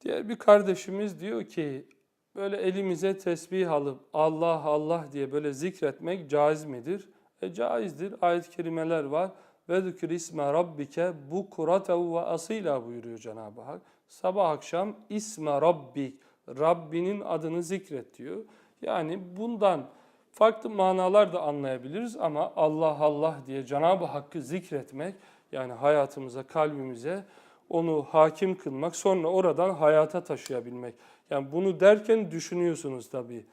Diğer bir kardeşimiz diyor ki böyle elimize tesbih alıp Allah Allah diye böyle zikretmek caiz midir? E caizdir. Ayet-i kerimeler var. Ve zikr isme rabbike bu kuratev ve asıyla buyuruyor Cenab-ı Hak. Sabah akşam isme rabbik, Rabbinin adını zikret diyor. Yani bundan farklı manalar da anlayabiliriz ama Allah Allah diye Cenab-ı Hakk'ı zikretmek yani hayatımıza, kalbimize onu hakim kılmak, sonra oradan hayata taşıyabilmek. Yani bunu derken düşünüyorsunuz tabii.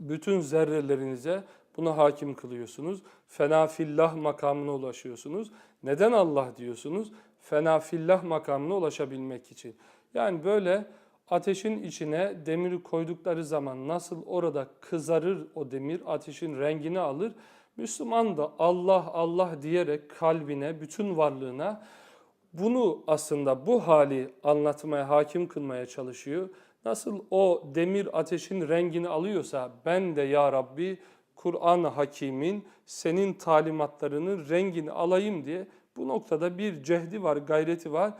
Bütün zerrelerinize buna hakim kılıyorsunuz. Fena fillah makamına ulaşıyorsunuz. Neden Allah diyorsunuz? Fena fillah makamına ulaşabilmek için. Yani böyle ateşin içine demiri koydukları zaman nasıl orada kızarır o demir, ateşin rengini alır. Müslüman da Allah Allah diyerek kalbine, bütün varlığına bunu aslında bu hali anlatmaya, hakim kılmaya çalışıyor. Nasıl o demir ateşin rengini alıyorsa ben de ya Rabbi Kur'an-ı Hakim'in senin talimatlarının rengini alayım diye bu noktada bir cehdi var, gayreti var.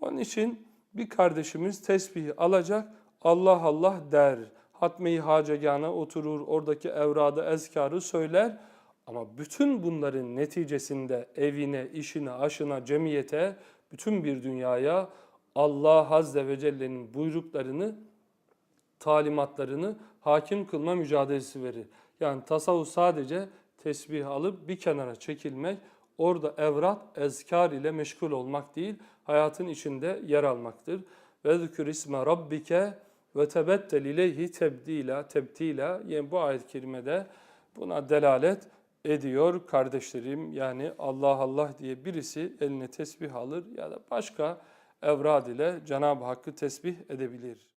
Onun için bir kardeşimiz tesbihi alacak, Allah Allah der. Hatme-i hacegana oturur, oradaki evrada ezkarı söyler. Ama bütün bunların neticesinde evine, işine, aşına, cemiyete, bütün bir dünyaya Allah Azze ve Celle'nin buyruklarını, talimatlarını hakim kılma mücadelesi verir. Yani tasavvuf sadece tesbih alıp bir kenara çekilmek, orada evrat, ezkar ile meşgul olmak değil, hayatın içinde yer almaktır. Ve zikr isme rabbike ve tebettel ileyhi tebdila, tebtila. Yani bu ayet-i kerimede buna delalet ediyor kardeşlerim. Yani Allah Allah diye birisi eline tesbih alır ya da başka evrad ile Cenab-ı Hakk'ı tesbih edebilir.